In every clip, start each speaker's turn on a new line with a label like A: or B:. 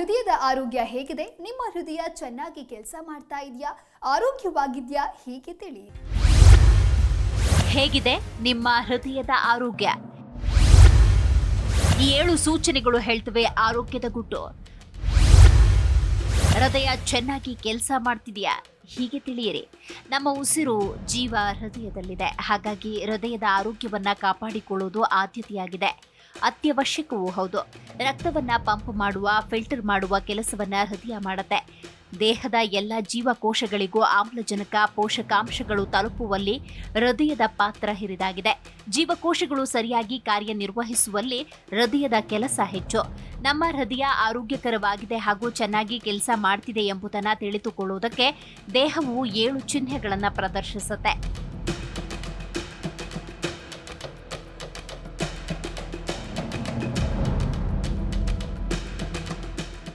A: ಹೃದಯದ ಆರೋಗ್ಯ ಹೇಗಿದೆ? ನಿಮ್ಮ ಹೃದಯ ಚೆನ್ನಾಗಿ ಕೆಲಸ ಮಾಡ್ತಾ ಇದೆಯಾ? ಆರೋಗ್ಯವಾಗಿದ್ಯಾ? ಹೀಗೆ ತಿಳಿ?
B: ಹೇಗಿದೆ ನಿಮ್ಮ ಹೃದಯದ ಆರೋಗ್ಯ? ಈ ಏಳು ಸೂಚನೆಗಳು ಹೇಳ್ತವೆ ಆರೋಗ್ಯದ ಗುಟ್ಟು. ಹೃದಯ ಚೆನ್ನಾಗಿ ಕೆಲಸ ಮಾಡ್ತಿದೆಯಾ? ಹೀಗೆ ತಿಳಿಯಿರಿ. ನಮ್ಮ ಉಸಿರು ಜೀವ ಹೃದಯದಲ್ಲಿದೆ. ಹಾಗಾಗಿ ಹೃದಯದ ಆರೋಗ್ಯವನ್ನ ಕಾಪಾಡಿಕೊಳ್ಳುವುದು ಆದ್ಯತೆಯಾಗಿದೆ. ಅತ್ಯವಶ್ಯಕವೂ ಹೌದು. ರಕ್ತವನ್ನ ಪಂಪ್ ಮಾಡುವ, ಫಿಲ್ಟರ್ ಮಾಡುವ ಕೆಲಸವನ್ನ ಹೃದಯ ಮಾಡುತ್ತೆ. ದೇಹದ ಎಲ್ಲ ಜೀವಕೋಶಗಳಿಗೂ ಆಮ್ಲಜನಕ ಪೋಷಕಾಂಶಗಳು ತಲುಪುವಲ್ಲಿ ಹೃದಯದ ಪಾತ್ರ ಹಿರಿದಾಗಿದೆ. ಜೀವಕೋಶಗಳು ಸರಿಯಾಗಿ ಕಾರ್ಯನಿರ್ವಹಿಸುವಲ್ಲಿ ಹೃದಯದ ಕೆಲಸ ಹೆಚ್ಚು. ನಮ್ಮ ಹೃದಯ ಆರೋಗ್ಯಕರವಾಗಿದೆ ಹಾಗೂ ಚೆನ್ನಾಗಿ ಕೆಲಸ ಮಾಡ್ತಿದೆ ಎಂಬುದನ್ನು ತಿಳಿದುಕೊಳ್ಳುವುದಕ್ಕೆ ದೇಹವು ಏಳು ಚಿಹ್ನೆಗಳನ್ನು ಪ್ರದರ್ಶಿಸುತ್ತೆ.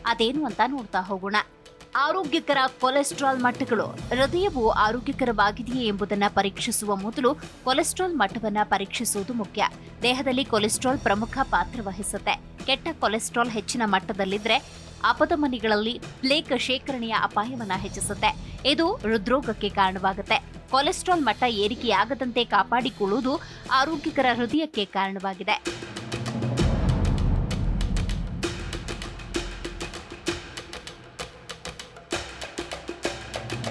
B: ಅದೇನು ಅಂತ ನೋಡ್ತಾ ಹೋಗೋಣ. ಆರೋಗ್ಯಕರ ಕೊಲೆಸ್ಟ್ರಾಲ್ ಮಟ್ಟಗಳು, ಹೃದಯವು ಆರೋಗ್ಯಕರವಾಗಿದೆಯೇ ಎಂಬುದನ್ನು ಪರೀಕ್ಷಿಸುವ ಮೊದಲು ಕೊಲೆಸ್ಟ್ರಾಲ್ ಮಟ್ಟವನ್ನು ಪರೀಕ್ಷಿಸುವುದು ಮುಖ್ಯ. ದೇಹದಲ್ಲಿ ಕೊಲೆಸ್ಟ್ರಾಲ್ ಪ್ರಮುಖ ಪಾತ್ರ ವಹಿಸುತ್ತೆ. ಕೆಟ್ಟ ಕೊಲೆಸ್ಟ್ರಾಲ್ ಹೆಚ್ಚಿನ ಮಟ್ಟದಲ್ಲಿದ್ದರೆ ಅಪಧಮನಿಗಳಲ್ಲಿ ಪ್ಲೇಕ್ ಶೇಖರಣೆಯ ಅಪಾಯವನ್ನು ಹೆಚ್ಚಿಸುತ್ತೆ. ಇದು ಹೃದ್ರೋಗಕ್ಕೆ ಕಾರಣವಾಗುತ್ತೆ. ಕೊಲೆಸ್ಟ್ರಾಲ್ ಮಟ್ಟ ಏರಿಕೆಯಾಗದಂತೆ ಕಾಪಾಡಿಕೊಳ್ಳುವುದು ಆರೋಗ್ಯಕರ ಹೃದಯಕ್ಕೆ ಕಾರಣವಾಗಿದೆ.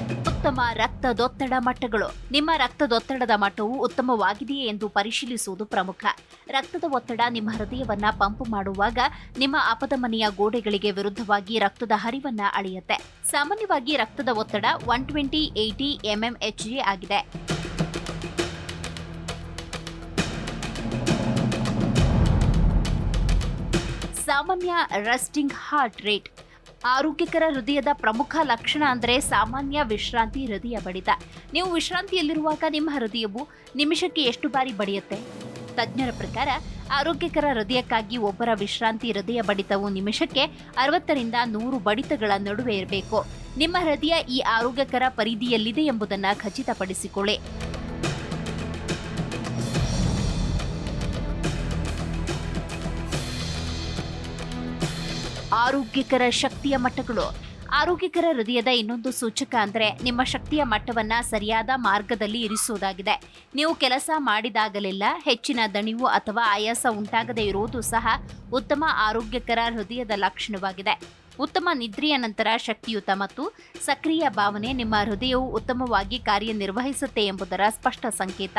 B: ಉತ್ತಮ ರಕ್ತದೊತ್ತಡ ಮಟ್ಟಗಳು. ನಿಮ್ಮ ರಕ್ತದೊತ್ತಡದ ಮಟ್ಟವು ಉತ್ತಮವಾಗಿದೆಯೇ ಎಂದು ಪರಿಶೀಲಿಸುವುದು ಪ್ರಮುಖ. ರಕ್ತದ ಒತ್ತಡ ನಿಮ್ಮ ಹೃದಯವನ್ನ ಪಂಪ್ ಮಾಡುವಾಗ ನಿಮ್ಮ ಅಪಧಮನಿಯ ಗೋಡೆಗಳಿಗೆ ವಿರುದ್ಧವಾಗಿ ರಕ್ತದ ಹರಿವನ್ನ ಅಳೆಯುತ್ತೆ. ಸಾಮಾನ್ಯವಾಗಿ ರಕ್ತದ ಒತ್ತಡ ಒನ್ ಟ್ವೆಂಟಿ ಏಯ್ಟಿ ಎಂಎಂಎಚ್ಜಿ ಆಗಿದೆ. ಸಾಮಾನ್ಯ ರೆಸ್ಟಿಂಗ್ ಹಾರ್ಟ್ ರೇಟ್ ಆರೋಗ್ಯಕರ ಹೃದಯದ ಪ್ರಮುಖ ಲಕ್ಷಣ ಅಂದರೆ ಸಾಮಾನ್ಯ ವಿಶ್ರಾಂತಿ ಹೃದಯ ಬಡಿತ. ನೀವು ವಿಶ್ರಾಂತಿಯಲ್ಲಿರುವಾಗ ನಿಮ್ಮ ಹೃದಯವು ನಿಮಿಷಕ್ಕೆ ಎಷ್ಟು ಬಾರಿ ಬಡಿಯುತ್ತೆ? ತಜ್ಞರ ಪ್ರಕಾರ, ಆರೋಗ್ಯಕರ ಹೃದಯಕ್ಕಾಗಿ ಒಬ್ಬರ ವಿಶ್ರಾಂತಿ ಹೃದಯ ಬಡಿತವು ನಿಮಿಷಕ್ಕೆ ಅರವತ್ತರಿಂದ ನೂರು ಬಡಿತಗಳ ನಡುವೆ ಇರಬೇಕು. ನಿಮ್ಮ ಹೃದಯ ಈ ಆರೋಗ್ಯಕರ ಪರಿಧಿಯಲ್ಲಿದೆ ಎಂಬುದನ್ನು ಖಚಿತಪಡಿಸಿಕೊಳ್ಳಿ. ಆರೋಗ್ಯಕರ ಶಕ್ತಿಯ ಮಟ್ಟಗಳು ಆರೋಗ್ಯಕರ ಹೃದಯದ ಇನ್ನೊಂದು ಸೂಚಕ ಅಂದರೆ ನಿಮ್ಮ ಶಕ್ತಿಯ ಮಟ್ಟವನ್ನ ಸರಿಯಾದ ಮಾರ್ಗದಲ್ಲಿ ಇರಿಸುವುದಾಗಿದೆ. ನೀವು ಕೆಲಸ ಮಾಡಿದಾಗಲೆಲ್ಲ ಹೆಚ್ಚಿನ ದಣಿವು ಅಥವಾ ಆಯಾಸ ಉಂಟಾಗದೇ ಇರುವುದು ಸಹ ಉತ್ತಮ ಆರೋಗ್ಯಕರ ಹೃದಯದ ಲಕ್ಷಣವಾಗಿದೆ. ಉತ್ತಮ ನಿದ್ರೆಯ ನಂತರ ಶಕ್ತಿಯುತ ಮತ್ತು ಸಕ್ರಿಯ ಭಾವನೆ ನಿಮ್ಮ ಹೃದಯವು ಉತ್ತಮವಾಗಿ ಕಾರ್ಯನಿರ್ವಹಿಸುತ್ತೆ ಎಂಬುದರ ಸ್ಪಷ್ಟ ಸಂಕೇತ.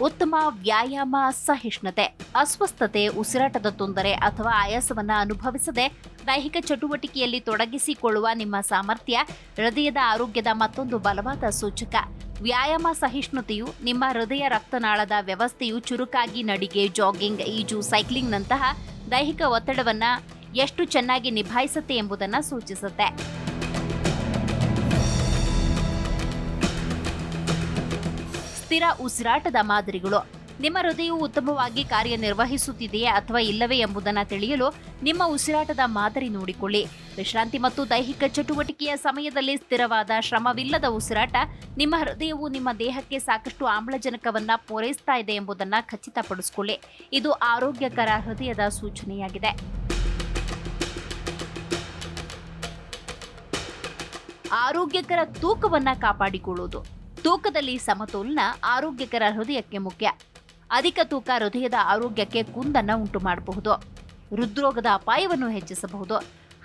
B: ಉತ್ತಮ ವ್ಯಾಯಾಮ ಸಹಿಷ್ಣುತೆ, ಅಸ್ವಸ್ಥತೆ, ಉಸಿರಾಟದ ತೊಂದರೆ ಅಥವಾ ಆಯಾಸವನ್ನ ಅನುಭವಿಸದೆ ದೈಹಿಕ ಚಟುವಟಿಕೆಯಲ್ಲಿ ತೊಡಗಿಸಿಕೊಳ್ಳುವ ನಿಮ್ಮ ಸಾಮರ್ಥ್ಯ, ಹೃದಯದ ಆರೋಗ್ಯದ ಮತ್ತೊಂದು ಬಲವಾದ ಸೂಚಕ. ವ್ಯಾಯಾಮ ಸಹಿಷ್ಣುತೆಯು ನಿಮ್ಮ ಹೃದಯ ರಕ್ತನಾಳದ ವ್ಯವಸ್ಥೆಯು ಚುರುಕಾಗಿ ನಡಿಗೆ, ಜಾಗಿಂಗ್, ಈಜು ಸೈಕ್ಲಿಂಗ್ ನಂತಹ ದೈಹಿಕ ಒತ್ತಡವನ್ನು ಎಷ್ಟು ಚೆನ್ನಾಗಿ ನಿಭಾಯಿಸುತ್ತೆ ಎಂಬುದನ್ನು ಸೂಚಿಸುತ್ತೆ. ಸ್ಥಿರ ಉಸಿರಾಟದ ಮಾದರಿಗಳು. ನಿಮ್ಮ ಹೃದಯವು ಉತ್ತಮವಾಗಿ ಕಾರ್ಯನಿರ್ವಹಿಸುತ್ತಿದೆಯೇ ಅಥವಾ ಇಲ್ಲವೇ ಎಂಬುದನ್ನು ತಿಳಿಯಲು ನಿಮ್ಮ ಉಸಿರಾಟದ ಮಾದರಿ ನೋಡಿಕೊಳ್ಳಿ. ವಿಶ್ರಾಂತಿ ಮತ್ತು ದೈಹಿಕ ಚಟುವಟಿಕೆಯ ಸಮಯದಲ್ಲಿ ಸ್ಥಿರವಾದ, ಶ್ರಮವಿಲ್ಲದ ಉಸಿರಾಟ ನಿಮ್ಮ ಹೃದಯವು ನಿಮ್ಮ ದೇಹಕ್ಕೆ ಸಾಕಷ್ಟು ಆಮ್ಲಜನಕವನ್ನ ಪೂರೈಸ್ತಾ ಇದೆ ಎಂಬುದನ್ನು ಖಚಿತಪಡಿಸಿಕೊಳ್ಳಿ. ಇದು ಆರೋಗ್ಯಕರ ಹೃದಯದ ಸೂಚನೆಯಾಗಿದೆ. ಆರೋಗ್ಯಕರ ತೂಕವನ್ನ ಕಾಪಾಡಿಕೊಳ್ಳುವುದು ತೂಕದಲ್ಲಿ ಸಮತೋಲನ ಆರೋಗ್ಯಕರ ಹೃದಯಕ್ಕೆ ಮುಖ್ಯ. ಅಧಿಕ ತೂಕ ಹೃದಯದ ಆರೋಗ್ಯಕ್ಕೆ ಕುಂದನ್ನ ಉಂಟು ಮಾಡಬಹುದು. ಹೃದ್ರೋಗದ ಅಪಾಯವನ್ನು ಹೆಚ್ಚಿಸಬಹುದು.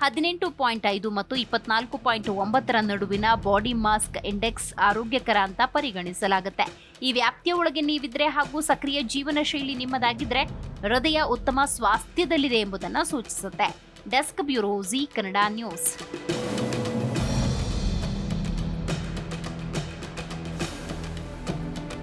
B: ಹದಿನೆಂಟು ಪಾಯಿಂಟ್ ಐದು ಮತ್ತು ಇಪ್ಪತ್ನಾಲ್ಕು ಪಾಯಿಂಟ್ ಒಂಬತ್ತರ ನಡುವಿನ ಬಾಡಿ ಮಾಸ್ಕ್ ಇಂಡೆಕ್ಸ್ ಆರೋಗ್ಯಕರ ಅಂತ ಪರಿಗಣಿಸಲಾಗುತ್ತೆ. ಈ ವ್ಯಾಪ್ತಿಯ ಒಳಗೆ ನೀವಿದ್ರೆ ಹಾಗೂ ಸಕ್ರಿಯ ಜೀವನ ಶೈಲಿ ನಿಮ್ಮದಾಗಿದ್ರೆ ಹೃದಯ ಉತ್ತಮ ಸ್ವಾಸ್ಥ್ಯದಲ್ಲಿದೆ ಎಂಬುದನ್ನು ಸೂಚಿಸುತ್ತೆ. Desk bureau Zee Kannada news.